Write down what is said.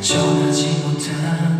전하지 못한